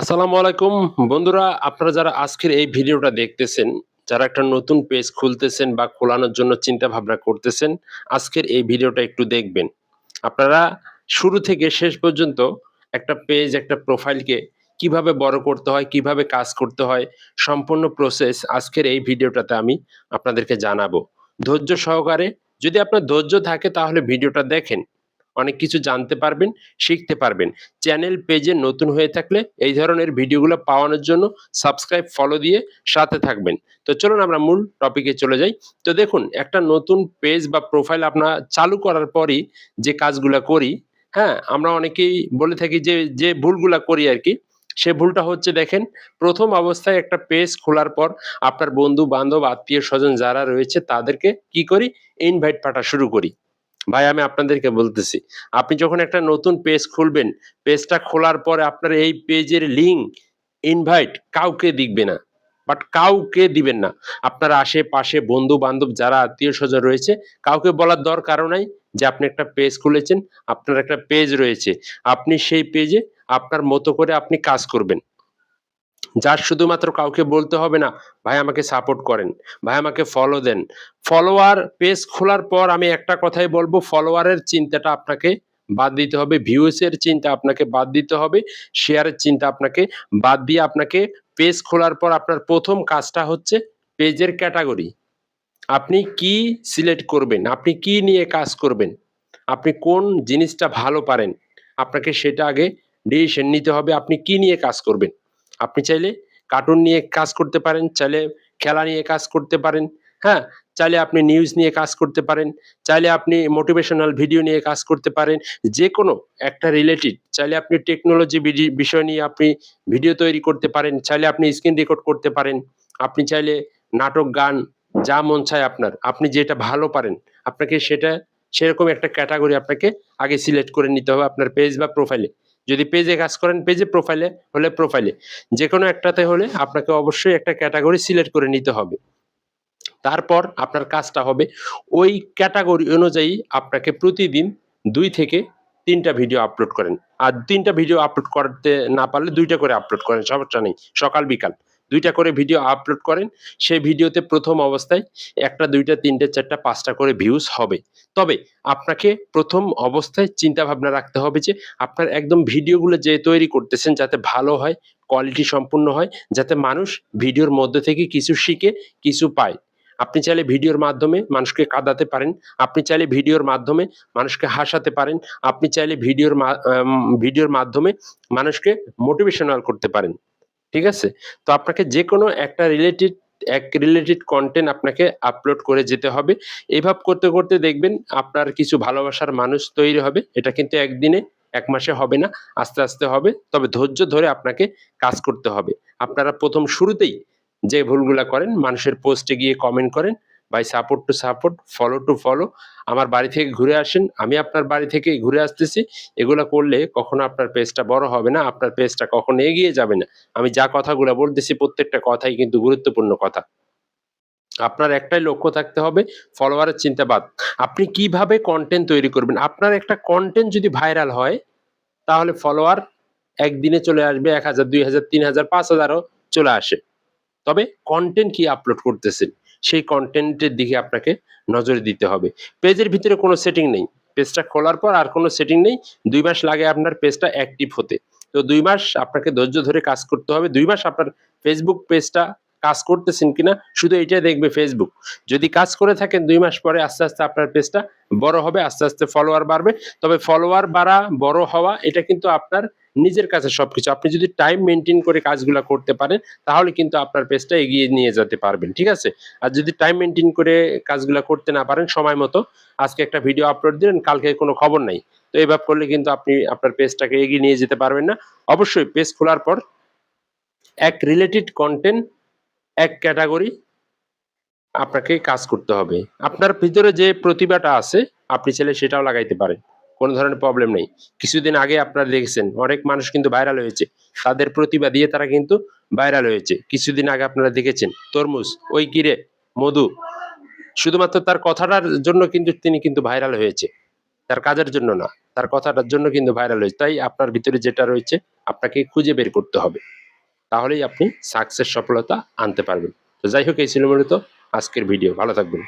আসসালামু আলাইকুম। বন্ধুরা, আপনারা যারা আজকের এই ভিডিওটা দেখতেছেন, যারা একটা নতুন পেজ খুলতেছেন বা খোলানোর জন্য চিন্তা ভাবনা করতেছেন, আজকের এই ভিডিওটা একটু দেখবেন। আপনারা শুরু থেকে শেষ পর্যন্ত একটা পেজ, একটা প্রোফাইলকে কীভাবে বড় করতে হয়, কীভাবে কাজ করতে হয়, সম্পূর্ণ প্রসেস আজকের এই ভিডিওটাতে আমি আপনাদেরকে জানাব। ধৈর্য সহকারে যদি আপনার ধৈর্য থাকে, তাহলে ভিডিওটা দেখেন। অনেক কিছু জানতে পারবেন, শিখতে পারবেন। চ্যানেল পেজে নতুন হয়ে থাকলে এই ধরনের ভিডিওগুলো পাওয়ানোর জন্য সাবস্ক্রাইব, ফলো দিয়ে সাথে থাকবেন। তো চলুন আমরা মূল টপিকে চলে যাই। তো দেখুন, একটা নতুন পেজ বা প্রোফাইল আপনার চালু করার পরই যে কাজগুলো করি হ্যাঁ আমরা অনেকেই বলে থাকি যে যে ভুলগুলা করি আর কি, সে ভুলটা হচ্ছে দেখেন, প্রথম অবস্থায় একটা পেজ খোলার পর আপনার বন্ধু বান্ধব আত্মীয় স্বজন যারা রয়েছে তাদেরকে কি করি? ইনভাইট পাঠা শুরু করি। ভাই, আমি আপনাদেরকে বলতেছি, আপনি যখন একটা নতুন পেজ খুলবেন পেজটা খোলার পরে আপনার এই পেজের লিঙ্ক ইনভাইট কাউকে দিবে না বাট কাউকে দিবেন না। আপনার আশেপাশে বন্ধু বান্ধব যারা আত্মীয় স্বজন রয়েছে, কাউকে বলার দরকারও নাই যে আপনি একটা পেজ খুলেছেন, আপনার একটা পেজ রয়েছে। আপনি সেই পেজে আপনার মতো করে আপনি কাজ করবেন। যার শুধুমাত্র কাউকে বলতে হবে না, ভাই আমাকে সাপোর্ট করেন, ভাই আমাকে ফলো দেন। ফলোয়ার পেজ খোলার পর আমি একটা কথাই বলব ফলোয়ারের চিন্তাটা আপনাকে বাদ দিতে হবে ভিউসের চিন্তা আপনাকে বাদ দিতে হবে শেয়ারের চিন্তা আপনাকে বাদ দিয়ে আপনাকে পেজ খোলার পর আপনার প্রথম কাজটা হচ্ছে পেজের ক্যাটাগরি আপনি কি সিলেক্ট করবেন, আপনি কি নিয়ে কাজ করবেন, আপনি কোন জিনিসটা ভালো পারেন, আপনাকে সেটা আগে ডিসিশন নিতে হবে, আপনি কি নিয়ে কাজ করবেন। আপনি চাইলে কার্টুন নিয়ে কাজ করতে পারেন, চাইলে খেলা নিয়ে কাজ করতে পারেন হ্যাঁ? চাইলে আপনি নিউজ নিয়ে কাজ করতে পারেন, চাইলে আপনি মোটিভেশনাল ভিডিও নিয়ে কাজ করতে পারেন যে কোনো একটা রিলেটেড চাইলে আপনি টেকনোলজি বিষয় নিয়ে আপনি ভিডিও তৈরি করতে পারেন, চাইলে আপনি স্ক্রিন রেকর্ড করতে পারেন, আপনি চাইলে নাটক, গান, যা মন চায় আপনার, আপনি যেটা ভালো পারেন, আপনাকে সেটা, সেরকম একটা ক্যাটাগরি আপনাকে আগে সিলেক্ট করে নিতে হবে আপনার পেজ বা প্রোফাইলে যদি পেজে কাজ করেন পেজে প্রোফাইলে হলে প্রোফাইলে যে কোনো একটাতে হলে আপনাকে অবশ্যই একটা ক্যাটাগরি সিলেক্ট করে নিতে হবে। তারপর আপনার কাজটা হবে ওই ক্যাটাগরি অনুযায়ী আপনাকে প্রতিদিন দুই থেকে তিনটা ভিডিও আপলোড করেন। আর তিনটা ভিডিও আপলোড করতে না পারলে দুইটা করে আপলোড করেন, সমস্যা নেই। সকাল, বিকাল। দুইটা করে ভিডিও আপলোড করেন, সেই ভিডিওতে প্রথম অবস্থায় একটা, দুইটা, তিনটে, চারটা, পাঁচটা করে ভিউজ হবে। তবে আপনাকে প্রথম অবস্থায় চিন্তা ভাবনা রাখতে হবে যে, আপনার একদম ভিডিওগুলো যে তৈরি করতেছেন যাতে ভালো হয় কোয়ালিটি সম্পূর্ণ হয়, যাতে মানুষ ভিডিওর মধ্যে থেকে কিছু শিখে, কিছু পায়। আপনি চাইলে ভিডিওর মাধ্যমে মানুষকে কাঁদাতে পারেন, আপনি চাইলে ভিডিওর মাধ্যমে মানুষকে হাসাতে পারেন, আপনি চাইলে ভিডিওর ভিডিওর মাধ্যমে মানুষকে মোটিভেশনাল করতে পারেন। ঠিক আছে? তো আপনাকে যে কোনো একটা রিলেটেড এক রিলেটেড কন্টেন্ট আপনাকে আপলোড করে যেতে হবে। এভাবে করতে করতে দেখবেন আপনার কিছু ভালোবাসার মানুষ তৈরি হবে। এটা কিন্তু একদিনে, এক মাসে হবে না, আস্তে আস্তে হবে। তবে ধৈর্য ধরে আপনাকে কাজ করতে হবে। আপনারা প্রথম শুরুতেই যে ভুলগুলা করেন, মানুষের পোস্টে গিয়ে কমেন্ট করেন। By support to support follow to follow আমার বাড়ি থেকে ঘুরে আসেন, আমি আপনার বাড়ি থেকে ঘুরে আসতেছি। এগুলো করলে কখনো আপনার পেজটা বড় হবে না, আপনার পেজটা কখনো এগিয়ে যাবে না। আমি যা কথাগুলো বলতেছি, প্রত্যেকটা কথাই কিন্তু গুরুত্বপূর্ণ কথা। আপনার একটাই লক্ষ্য থাকতে হবে ফলোয়ারের চিন্তা চিন্তাবাদ আপনি কীভাবে কন্টেন্ট তৈরি করবেন? আপনার একটা কন্টেন্ট যদি ভাইরাল হয়, তাহলে ফলোয়ার একদিনে চলে আসবে এক হাজার, দুই হাজার, তিন হাজার, পাঁচ হাজারও চলে আসে। তবে কন্টেন্ট কি আপলোড করতেছেন? সেই কন্টেন্টের দিকে আপনাকে নজর দিতে হবে। পেজের ভিতরে কোনো সেটিং নেই। পেজটা খোলার পর আর কোনো সেটিং নেই। দুই মাস লাগে আপনার পেজটা অ্যাক্টিভ হতে। তো দুই মাস আপনাকে ধৈর্য ধরে কাজ করতে হবে। দুই মাস আপনার ফেসবুক পেজটা কাজ করতেছেন কিনা, শুধু এটাই দেখবে ফেসবুক যদি কাজ করে থাকেন দুই মাস পরে আস্তে আস্তে আপনার পেজটা বড় হবে, আস্তে আস্তে ফলোয়ার বাড়বে। তবে ফলোয়ার বাড়া বড় হওয়া, এটা কিন্তু আপনার নিজের কাছে সবকিছু। আপনি যদি টাইম মেনটেন করে কাজগুলো করতে পারেন, তাহলে কিন্তু আপনার পেজটা এগিয়ে নিয়ে যেতে পারবেন, ঠিক আছে? আর যদি টাইম মেনটেন করে কাজগুলো করতে না পারেন সময় মতো, আজকে একটা ভিডিও আপলোড দিলেন, কালকে কোনো খবর নাই। তো এইভাবে করলে কিন্তু আপনি আপনার পেজটাকে এগিয়ে নিয়ে যেতে পারবেন না। অবশ্যই পেজ খোলার পর এক রিলেটেড কন্টেন্ট এক ক্যাটাগরি আপনাকে কাজ করতে হবে। আপনার ভিতরে যে প্রতিভাটা আছে, আপনি চাইলে সেটাও লাগাইতে পারেন। কোনো ধরনের প্রবলেম নেই। কিছুদিন আগে আপনারা দেখেছেন, অনেক মানুষ কিন্তু ভাইরাল হয়েছে। তাদের প্রতিভা দিয়ে তারা কিন্তু ভাইরাল হয়েছে। কিছুদিন আগে আপনারা দেখেছেন, তরমুজ, ওই কিরে মধু, শুধুমাত্র তার কথাটার জন্য কিন্তু তিনি কিন্তু ভাইরাল হয়েছে। তার কাজের জন্য না, তার কথাটার জন্য কিন্তু ভাইরাল হয়েছে। তাই আপনার ভিতরে যেটা রয়েছে, আপনাকে খুঁজে বের করতে হবে। তাহলেই আপনি সাকসেস সফলতা আনতে পারবেন। তো যাই হোক, এই ছিল মূলত আজকের ভিডিও ভালো থাকবেন।